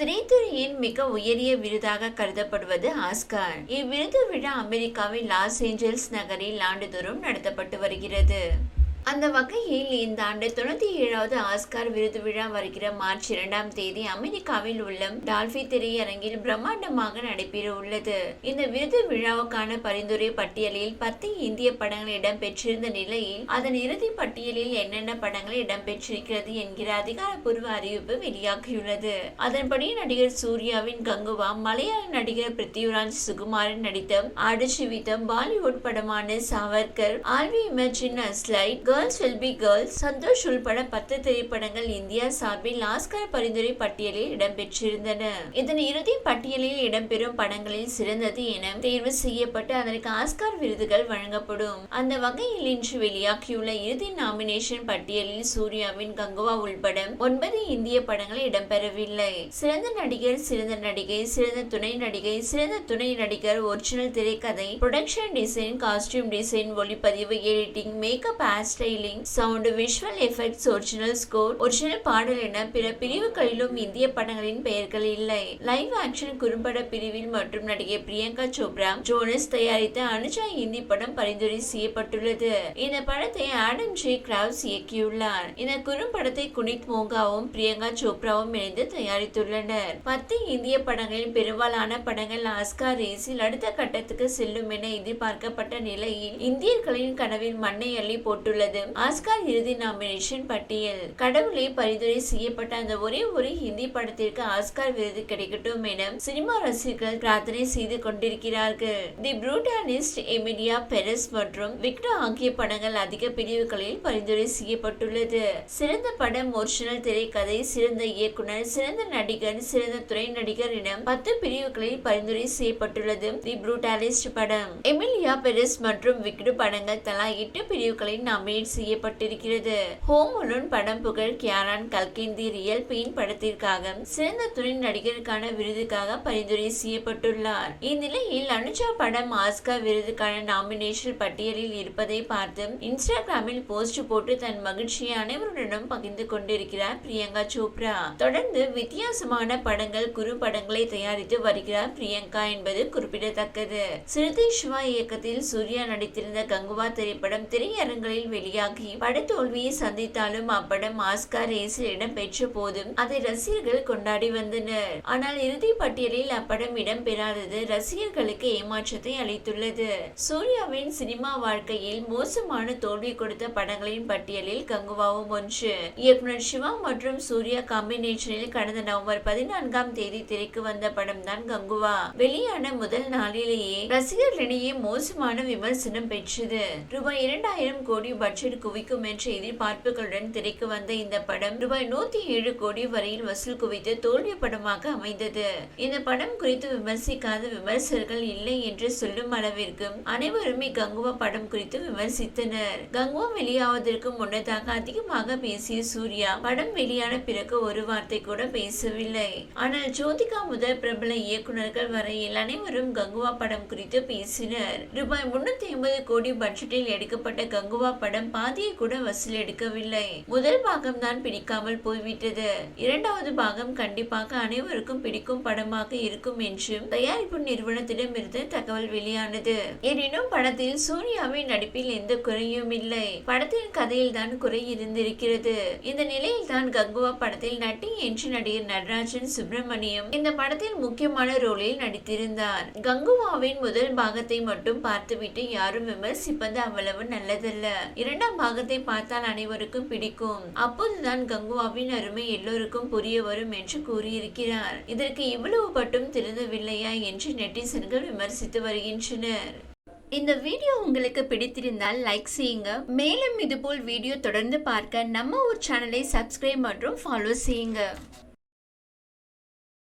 திரைத்துறையின் மிக உயரிய விருதாக கருதப்படுவது ஆஸ்கார். இவ்விருது விழா அமெரிக்காவின் லாஸ் ஏஞ்சல்ஸ் நகரில் ஆண்டுதோறும் நடத்தப்பட்டு வருகிறது. அந்த வகையில் இந்த ஆண்டு தொண்ணூத்தி ஏழாவது ஆஸ்கார் விருது விழா வருகிற மார்ச் இரண்டாம் தேதி அமெரிக்காவில் உள்ள டால்பி திரையரங்கில் பிரம்மாண்டமாக நடைபெற உள்ளது. இந்த விருது விழாவுக்கான பரிந்துரை பட்டியலில் பத்து இந்திய படங்கள் இடம்பெற்றிருந்த நிலையில் அதன் இறுதி பட்டியலில் என்னென்ன படங்கள் இடம்பெற்றிருக்கிறது என்கிற அதிகாரப்பூர்வ அறிவிப்பு வெளியாகியுள்ளது. அதன்படி நடிகர் சூர்யாவின் கங்குவா மலையாள நடிகர் பிருத்திவிராஜ் சுகுமாரன் நடித்த ஆடுஜீவிதம் பாலிவுட் படமான Savarkar all we imagine as light girls will be girls Santosh உள்பட பத்து திரைப்படங்கள் இந்தியா சார்பில் ஆஸ்கர் பரிந்துரை பட்டியலில் இடம்பெற்றிருந்தன. இதன் இறுதி பட்டியலில் இடம்பெறும் படங்களில் சிறந்தது என தேர்வு செய்யப்பட்டு அதற்கு ஆஸ்கார் விருதுகள் வழங்கப்படும். அந்த வகையில் இன்று வெளியாகியுள்ள இறுதி நாமினேஷன் பட்டியலில் சூர்யாவின் கங்குவா உள்பட ஒன்பது இந்திய படங்கள் இடம்பெறவில்லை. சிறந்த நடிகர் சிறந்த நடிகை சிறந்த துணை நடிகை சிறந்த துணை நடிகர் ஒரிஜினல் திரைக்கதை ப்ரொடக்ஷன் டிசைன் காஸ்டியூம் டிசைன் ஒளிப்பதிவு editing makeup hair styling sound visual effects original score original பாடல் என பிற பிரிவுகளிலும் இந்திய படங்களின் பெயர்கள் இல்லை. லைவ் ஆக்ஷன் குறும்பட பிரிவில் மற்றும் நடிகை பிரியங்கா சோப்ரா ஜோனஸ் தயாரித்த அனுஜா இந்தி படம் பரிந்துரை செய்யப்பட்டுள்ளது. இந்த படத்தை ஆடம் ஜே கிராவ்ஸ் இயக்கியுள்ளார். இந்த குறும்படத்தை குனித் மோகாவும் பிரியங்கா சோப்ராவும் இணைந்து தயாரித்துள்ளனர். பத்து இந்திய படங்களில் பெரும்பாலான படங்கள் ஆஸ்கார் ரேஸில் அடுத்த கட்டத்துக்கு செல்லும் என எதிர்பார்க்கப்பட்ட நிலையில் இந்தியர்களின் கனவில் மண்ணை அள்ளி போட்டுள்ளது. ஆஸ்கார் இறுதி நாமினேஷன் பட்டியல். கடவுளே பரிந்துரை செய்யப்பட்ட அந்த ஒரே ஒரு ஹிந்தி படத்திற்கு ஆஸ்கார் விருது கிடைக்கட்டும் என சினிமா ரசிகர்கள் பிரார்த்தனை செய்து கொண்டிருக்கிறார்கள். தி புரூட்டானிஸ்ட் எமிலியா பெரஸ் மற்றும் விக்டா ஆகிய படங்கள் அதிக பிரிவுகளில் பரிந்துரை செய்யப்பட்டுள்ளது. சிறந்த படம் ஒரிஜினல் திரைக்கதை சிறந்த இயக்குனர் சிறந்த நடிகர் சிறந்த துறை நடிகர் என பத்து பிரிவுகளில் பரிந்துரை செய்யப்பட்டுள்ளது தி புரூட்டாலிஸ்ட் படம். எமிலியா பெரஸ் மற்றும் விக்டு படங்கள் தலா எட்டு பிரிவுகளில் நாமினேட் செய்யப்பட்டிருக்கிறது. ஹோம் அலோன் படம் புகழ் கியாரான் கல்கின் தி ரியல் பெயின் படத்திற்காக சிறந்த துணை நடிகருக்கான விருதுக்காக பரிந்துரை செய்யப்பட்டுள்ளார். இந்நிலையில் அனுஜா படம் ஆஸ்கா விருதுக்கான நாமினேஷன் பட்டியலில் இருப்பதை பார்த்து இன்ஸ்டாகிராமில் போஸ்ட் போட்டு தன் மகிழ்ச்சியை அனைவருடனும் பகிர்ந்து கொண்டிருக்கிறார் பிரியங்கா சோப்ரா. தொடர்ந்து வித்தியாசமான படங்கள் குறு படங்களை தயாரித்து வருகிறார் பிரியங்கா என்பது குறிப்பிடத்தக்கது. சிறுத்தை சிவா இயக்கத்தில் சூர்யா நடித்திருந்த கங்குவா திரைப்படம் திரையரங்களில் வெளி வெளியாகி படத்தோல்வியை சந்தித்தாலும் அப்படம் ஆஸ்கார் ரேஸில் இடம்பெற்ற போதும் அதை ரசிகர்கள் கொண்டாடி வந்தனர். ஆனால் இறுதி பட்டியலில் அப்படம் இடம்பெறாதது ரசிகர்களுக்கு ஏமாற்றத்தை அளித்துள்ளது. சூர்யாவின் சினிமா வாழ்க்கையில் மோசமான தோல்வி கொடுத்த படங்களின் பட்டியலில் கங்குவாவும் ஒன்று. இயக்குனர் சிவா மற்றும் சூர்யா காம்பினேஷனில் கடந்த நவம்பர் பதினான்காம் தேதி திரைக்கு வந்த படம் தான் கங்குவா. வெளியான முதல் நாளிலேயே ரசிகர்களிடையே மோசமான விமர்சனம் பெற்றது. ரூபாய் இரண்டாயிரம் கோடி பட்ஜெட் குவிக்கும் என்ற எதிர்பார்ப்புகளுடன் திரைக்கு வந்த இந்த படம் ரூபாய் நூத்தி ஏழு கோடி வரையில் வசூல் குவித்து தோல்வி படமாக அமைந்தது. இந்த படம் குறித்து விமர்சிக்காத விமர்சகர்கள் இல்லை என்று சொல்லும் அளவிற்கு அனைவருமே கங்குவா படம் குறித்து விமர்சித்தனர். கங்குவா வெளியாவதற்கு முன்னதாக அதிகமாக பேசிய சூர்யா படம் வெளியான பிறகு ஒரு வார்த்தை கூட பேசவில்லை. ஆனால் ஜோதிகா முதல் பிரபல இயக்குனர்கள் வரையில் அனைவரும் கங்குவா படம் குறித்து பேசினர். ரூபாய் முன்னூத்தி ஐம்பது கோடி பட்ஜெட்டில் எடுக்கப்பட்ட கங்குவா படம் பாதியை கூட வசூல் எடுக்கவில்லை. முதல் பாகம் தான் பிடிக்காமல் போய்விட்டது. இரண்டாவது பாகம் கண்டிப்பாக அனைவருக்கும் பிடிக்கும் படமாக இருக்கும் என்றும் தயாரிப்பு நிறுவனத்திடம் இருந்து தகவல் வெளியானது. எனினும் படத்தில் சூர்யாவின் நடிப்பில் எந்த குறையும் இல்லை. படத்தின் கதையில் தான் குறை இருந்திருக்கிறது. இந்த நிலையில் தான் கங்குவா படத்தில் நட்டி என்று நடிகர் நடராஜன் சுப்பிரமணியம் இந்த படத்தில் முக்கியமான ரோலில் நடித்திருந்தார். கங்குவாவின் முதல் பாகத்தை மட்டும் பார்த்துவிட்டு யாரும் விமர்சிப்பது அவ்வளவு நல்லதல்ல. இரண்டாம் பாகத்தை பார்த்தால் அனைவருக்கும் பிடிக்கும். அப்போதுதான் கங்குவாவின் அருமை எல்லோருக்கும் புரிய வரும் என்று கூறியிருக்கிறார். இதற்கு இவ்வளவு பட்டும் திருந்தவில்லையா என்று நெட்டிசன்கள் விமர்சித்து வருகின்றனர். இந்த வீடியோ உங்களுக்கு பிடித்திருந்தால் லைக் செய்யுங்க. மேலும் இதுபோல் வீடியோ தொடர்ந்து பார்க்க நம்ம ஒரு சேனலை சப்ஸ்கிரைப் மற்றும் ஃபாலோ செய்யுங்க.